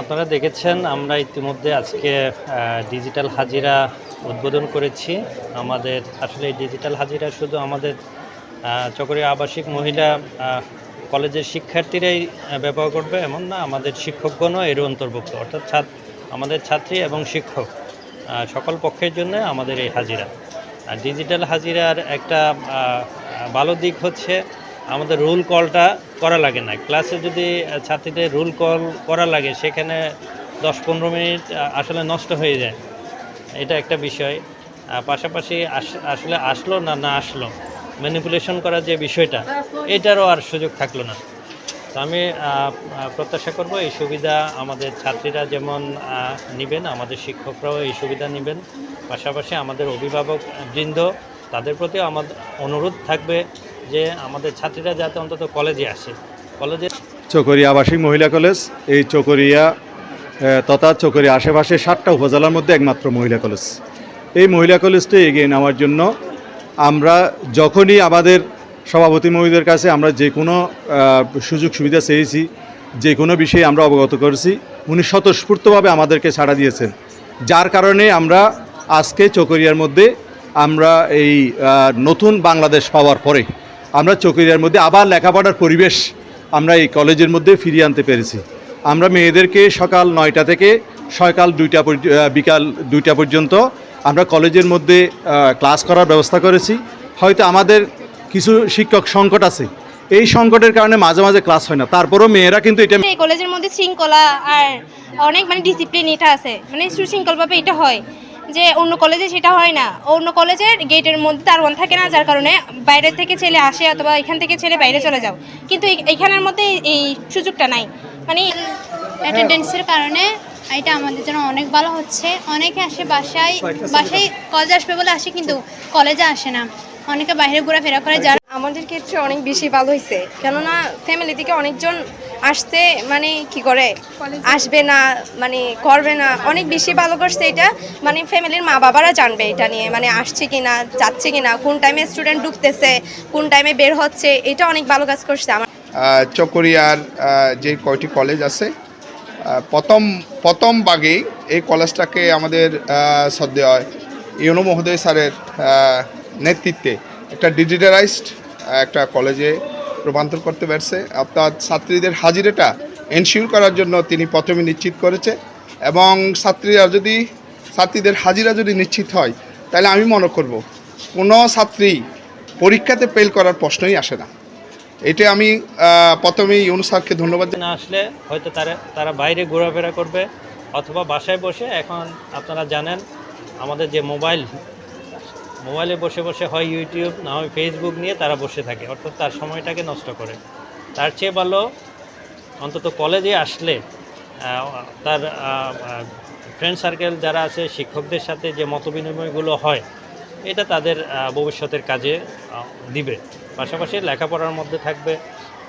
আপনারা দেখেছেন আমরা ইতিমধ্যে আজকে ডিজিটাল হাজিরা উদ্বোধন করেছি। আমাদের আসলে ডিজিটাল হাজিরা শুধু আমাদের আহ, চকরিয়া আবাসিক মহিলা কলেজের শিক্ষার্থীরাই ব্যবহার করবে এমন না আমাদের শিক্ষকগণও এর অন্তর্ভুক্ত। অর্থাৎ ছাত্র আমাদের ছাত্রী এবং শিক্ষক সকল পক্ষের জন্য আমাদের এই হাজিরা। ডিজিটাল হাজিরার একটা ভালো দিক হচ্ছে আমাদের রুল কলটা করা লাগে না। ক্লাসে যদি ছাত্রীদের রুল কল করা লাগে, সেখানে দশ পনেরো মিনিট আসলে নষ্ট হয়ে যায়। এটা একটা বিষয়। পাশাপাশি আস- আসলে আসলো না না আসলো ম্যানিপুলেশন করার যে বিষয়টা, এটারও আর সুযোগ থাকল না। তো আমি প্রত্যাশা করব এই সুবিধা আমাদের ছাত্রীরা যেমন নেবেন, আমাদের শিক্ষকরাও এই সুবিধা নেবেন। পাশাপাশি আমাদের অভিভাবক বৃন্দ তাদের প্রতি আমাদের অনুরোধ থাকবে যে আমাদের ছাত্রীরা যাতে অন্তত কলেজে আসে। কলেজে চকরিয়া আবাসিক মহিলা কলেজ, এই চকরিয়া তথা চকরিয়া আশেপাশে সাতটা উপজেলার মধ্যে একমাত্র মহিলা কলেজ। এই মহিলা কলেজটি এগিয়ে নেওয়ার জন্য আমরা যখনই আমাদের সভাপতি মহিলাদের কাছে আমরা যে কোনো সুযোগ সুবিধা চেয়েছি, যে কোনো বিষয়ে আমরা অবগত করেছি, উনি স্বতঃস্ফূর্তভাবে আমাদেরকে ছাড়া দিয়েছেন। যার কারণে আমরা আজকে চকরিয়ার মধ্যে আমরা এই নতুন বাংলাদেশ পাওয়ার পরে আমরা চকরিয়ার মধ্যে আবার লেখাপড়ার পরিবেশ আমরা এই কলেজের মধ্যে ফিরিয়ে আনতে পেরেছি। আমরা মেয়েদেরকে সকাল নয়টা থেকে সকাল দুইটা বিকাল দুইটা পর্যন্ত আমরা কলেজের মধ্যে ক্লাস করার ব্যবস্থা করেছি। হয়তো আমাদের কিছু শিক্ষক সংকট আছে। এই সংকটের কারণে মাঝে মাঝে ক্লাস হয় না। তারপরেও মেয়েরা কিন্তু এটা কলেজের মধ্যে শৃঙ্খলা আর অনেক মানে ডিসিপ্লিন এটা আছে। মানে সুশৃঙ্খলভাবে এটা হয়। যে অন্য কলেজে সেটা হয় না। অন্য কলেজের গেটের মধ্যে তার মন থাকে না, যার কারণে বাইরের থেকে ছেলে আসে অথবা এখান থেকে ছেলে বাইরে চলে যাও। কিন্তু এখানের মধ্যে এই সুযোগটা নাই। মানে অ্যাটেন্ডেন্সের কারণে এটা আমাদের জন্য অনেক ভালো হচ্ছে। অনেকে আসে বাসায় বাসায় কলেজে আসবে বলে আসে, কিন্তু কলেজে আসে না। অনেকে বাইরে ঘোরাফেরা করে যারা আমাদের ক্ষেত্রে অনেক বেশি ভালো হয়েছে। কেননা ফ্যামিলি থেকে অনেকজন আসতে মানে কি করে আসবে না মানে করবে না। অনেক বেশি ভালো করছে এটা মানে ফ্যামিলির মা বাবারা জানবে এটা নিয়ে মানে আসছে কি না যাচ্ছে কি না কোন টাইমে স্টুডেন্ট ঢুকতেছে কোন টাইমে বের হচ্ছে এটা অনেক ভালো কাজ করছে আমার। চকরিয়ার যে কয়টি কলেজ আছে প্রথম প্রথম ভাগেই এই কলেজটাকে আমাদের আহ, শ্রদ্ধেয় ইউনো মহোদয় স্যারের নেতৃত্বে একটা ডিজিটালাইজড একটা কলেজে রূপান্তর করতে পারছে। অর্থাৎ ছাত্রীদের হাজিরাটা এনশিওর করার জন্য তিনি প্রথমে নিশ্চিত করেছে এবং ছাত্রীরা যদি, ছাত্রীদের হাজিরা যদি নিশ্চিত হয়, তাহলে আমি মনে করব, কোনো ছাত্রী পরীক্ষাতে ফেল করার প্রশ্নই আসে না। এটা আমি প্রথমেই ইউনু স্যারকে ধন্যবাদ না আসলে হয়তো তারা তারা বাইরে ঘোরাফেরা করবে অথবা বাসায় বসে এখন আপনারা জানেন, আমাদের যে মোবাইল মোবাইলে বসে বসে হয় ইউটিউব, না হয় ফেসবুক নিয়ে তারা বসে থাকে। অর্থাৎ তার সময়টাকে নষ্ট করে। তার চেয়ে ভালো অন্তত কলেজে আসলে তার ফ্রেন্ড সার্কেল যারা আছে, শিক্ষকদের সাথে যে মতবিনিময়গুলো হয়, এটা তাদের ভবিষ্যতের কাজে দিবে। পাশাপাশি লেখাপড়ার মধ্যে থাকবে।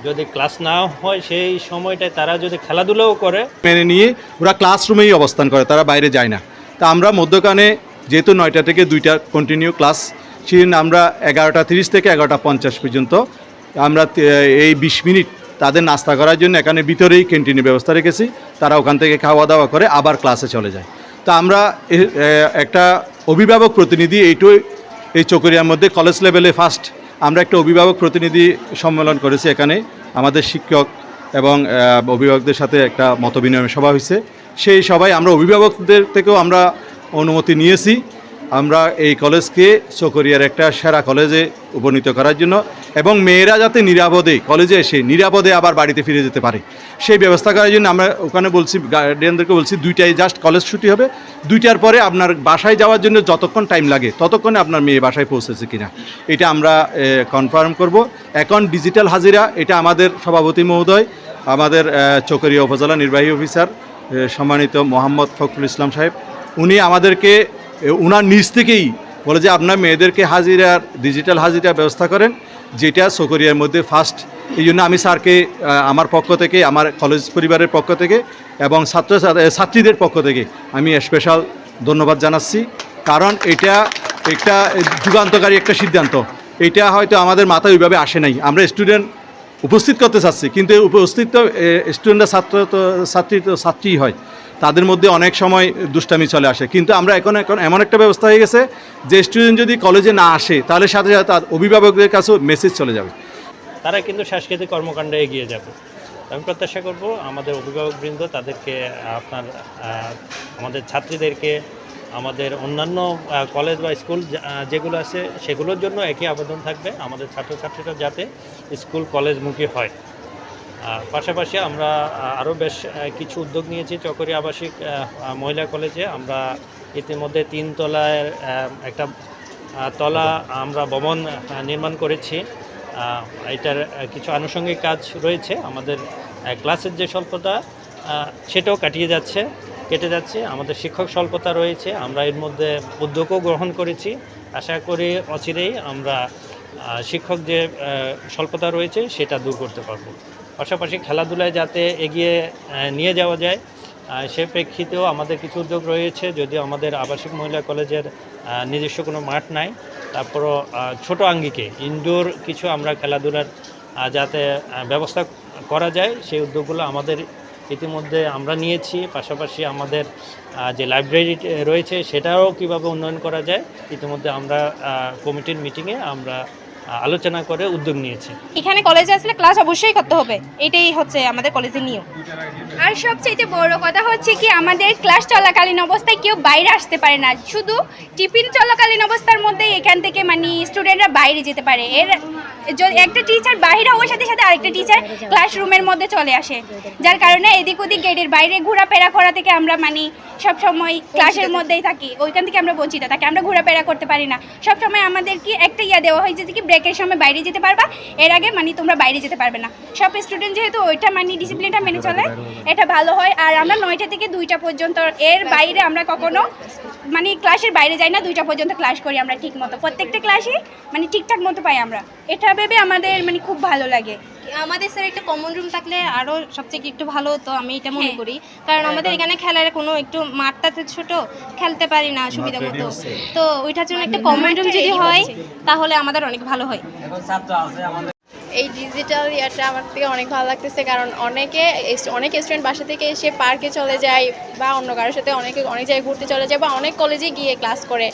যদি ক্লাস না হয়, সেই সময়টায় তারা যদি খেলাধুলাও করে, মেনে নিয়ে ওরা ক্লাসরুমেই অবস্থান করে, তারা বাইরে যায় না। তা আমরা মধ্যখানে যেহেতু নয়টা থেকে দুইটা কন্টিনিউ ক্লাস সেদিন আমরা এগারোটা তিরিশ থেকে এগারোটা পঞ্চাশ পর্যন্ত আমরা এই বিশ মিনিট তাদের নাস্তা করার জন্য এখানে ভিতরেই ক্যান্টিনের ব্যবস্থা রেখেছি। তারা ওখান থেকে খাওয়া দাওয়া করে আবার ক্লাসে চলে যায়। তা আমরা একটা অভিভাবক প্রতিনিধি এইটুই এই চকরিয়ার মধ্যে কলেজ লেভেলে ফার্স্ট আমরা একটা অভিভাবক প্রতিনিধি সম্মেলন করেছি এখানে। আমাদের শিক্ষক এবং অভিভাবকদের সাথে একটা মতবিনিময় সভা হয়েছে। সেই সভায় আমরা অভিভাবকদের থেকেও আমরা অনুমতি নিয়েছি। আমরা এই কলেজকে চকরিয়ার একটা সেরা কলেজে উপনীত করার জন্য এবং মেয়েরা যাতে নিরাপদে কলেজে এসে নিরাপদে আবার বাড়িতে ফিরে যেতে পারে, সেই ব্যবস্থা করার জন্য আমরা ওখানে বলছি, গার্ডিয়ানদেরকে বলছি দুইটাই জাস্ট কলেজ ছুটি হবে। দুইটার পরে আপনার বাসায় যাওয়ার জন্য যতক্ষণ টাইম লাগে ততক্ষণে আপনার মেয়ে বাসায় পৌঁছেছে কিনা, এটা আমরা কনফার্ম করব। এখন ডিজিটাল হাজিরা, এটা আমাদের সভাপতি মহোদয়, আমাদের চকরিয়া উপজেলা নির্বাহী অফিসার সম্মানিত মোহাম্মদ ফখরুল ইসলাম সাহেব। উনি আমাদেরকে উনার নিজ থেকেই বলে যে আপনার মেয়েদেরকে হাজিরার ডিজিটাল হাজিরার ব্যবস্থা করেন, যেটা চকরিয়ার মধ্যে ফার্স্ট এই জন্য আমি স্যারকে আমার পক্ষ থেকে, আমার কলেজ পরিবারের পক্ষ থেকে এবং ছাত্র ছাত্রীদের পক্ষ থেকে আমি স্পেশাল ধন্যবাদ জানাচ্ছি। কারণ এটা একটা যুগান্তকারী একটা সিদ্ধান্ত। এটা হয়তো আমাদের মাথায় ওইভাবে আসে নাই। আমরা স্টুডেন্ট উপস্থিত করতে চাচ্ছি, কিন্তু উপস্থিত স্টুডেন্টরা ছাত্র তো, ছাত্রী তো, ছাত্রীই হয়। তাদের মধ্যে অনেক সময় দুষ্টামি চলে আসে। কিন্তু আমরা এখন এখন এমন একটা ব্যবস্থা হয়ে গেছে যে স্টুডেন্ট যদি কলেজে না আসে, তাহলে সাথে সাথে তার অভিভাবকদের কাছেও মেসেজ চলে যাবে। তারা কিন্তু সাংস্কৃতিক কর্মকাণ্ডে এগিয়ে যাবে। আমি প্রত্যাশা করব আমাদের অভিভাবকবৃন্দ তাদেরকে আপনার আমাদের ছাত্রীদেরকে, আমাদের অন্যান্য কলেজ বা স্কুল যেগুলো আছে, সেগুলোর জন্য একই আবেদন থাকবে আমাদের ছাত্রছাত্রীরা যাতে স্কুল কলেজমুখী হয়। পাশাপাশি আমরা আরও বেশ কিছু উদ্যোগ নিয়েছি চকরি আবাসিক মহিলা কলেজে। আমরা ইতিমধ্যে তিন তলায় একটা তলা আমরা ভবন নির্মাণ করেছি। এটার কিছু আনুষঙ্গিক কাজ রয়েছে। আমাদের ক্লাসের যে স্বল্পতা সেটাও কাটিয়ে যাচ্ছে, কেটে যাচ্ছে। আমাদের শিক্ষক স্বল্পতা রয়েছে। আমরা এর মধ্যে উদ্যোগও গ্রহণ করেছি। আশা করি অচিরেই আমরা শিক্ষক যে স্বল্পতা রয়েছে, সেটা দূর করতে পারব। পাশাপাশি খেলাধুলায় যাতে এগিয়ে নিয়ে যাওয়া যায় সে প্রেক্ষিতেও আমাদের কিছু উদ্যোগ রয়েছে। যদিও আমাদের আবাসিক মহিলা কলেজের নিজস্ব কোনো মাঠ নাই, তারপরও ছোট আঙ্গিকে ইনডোর কিছু আমরা খেলাধুলার যাতে ব্যবস্থা করা যায়, সেই উদ্যোগগুলো আমাদের ইতিমধ্যে আমরা নিয়েছি। পাশাপাশি আমাদের যে লাইব্রেরি রয়েছে, সেটাও কীভাবে উন্নয়ন করা যায়, ইতিমধ্যে আমরা কমিটির মিটিংয়ে আমরা আলোচনা করে উদ্যোগ নিয়েছে। এখানে কলেজে আসলে ক্লাস অবশ্যই করতে হবে। এটাই হচ্ছে আমাদের কলেজের নিয়ম। আর সবচেয়ে বড় কথা হচ্ছে কি আমাদের ক্লাস চলাকালীন অবস্থায় কেউ বাইরে আসতে পারে না। শুধু টিফিন চলাকালীন অবস্থার মধ্যেই এখান থেকে মানে স্টুডেন্টরা বাইরে যেতে পারে। এর একটা টিচার বাইরে হওয়ার সাথে সাথে আরেকটা টিচার ক্লাসরুমের মধ্যে চলে আসে। যার কারণে এদিক ওদিক গেটের বাইরে ঘোরাফেরা করা থেকে আমরা মানে সব সময় ক্লাসের মধ্যেই থাকি। ওইখান থেকে আমরা বঞ্চিত থাকি আমরা ঘোরাফেরা করতে পারি না। সব সময় আমাদের কি একটা ইয়া দেওয়া হয়েছে যে কি ব্রেকের সময় বাইরে যেতে পারবা, এর আগে মানে তোমরা বাইরে যেতে পারবে না। সব স্টুডেন্ট যেহেতু ওইটা মানে ডিসিপ্লিনটা মেনে চলে, এটা ভালো হয়। আর আমরা নয়টা থেকে দুইটা পর্যন্ত এর বাইরে আমরা কখনো মানে ক্লাসের বাইরে যাই না দুইটা পর্যন্ত ক্লাস করি আমরা ঠিক মতো প্রত্যেকটা ক্লাসে মানে ঠিকঠাক মতো পাই আমরা। এটা ভেবে আমাদের মানে খুব ভালো লাগে। আমাদের স্যার একটা কমন রুম থাকলে আরও সবচেয়ে একটু ভালো হতো আমি এটা মনে হ্যাঁ। করি। কারণ আমাদের এখানে খেলার কোনো একটু মাঠটা তো ছোট খেলতে পারি না সুবিধা মতো। তো ওইটার জন্য একটা কমন রুম যদি হয় তাহলে আমাদের অনেক ভালো হয়। এই ডিজিটাল ইয়াটা আমার থেকে অনেক ভালো লাগতেছে, কারণ অনেকে অনেক স্টুডেন্ট বাসা থেকে এসে পার্কে চলে যায় বা অন্য কারোর সাথে অনেকে অনেক জায়গায় ঘুরতে চলে যায় বা অনেক কলেজে গিয়ে ক্লাস করে,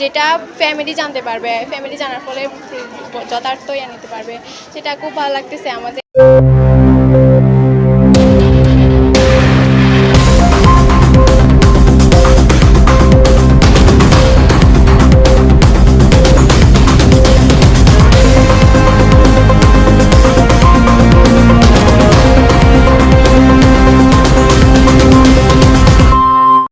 যেটা ফ্যামিলি জানতে পারবে। ফ্যামিলি জানার ফলে যথার্থ ইয়ে নিতে পারবে। সেটা খুব ভালো লাগতেছে আমাদের।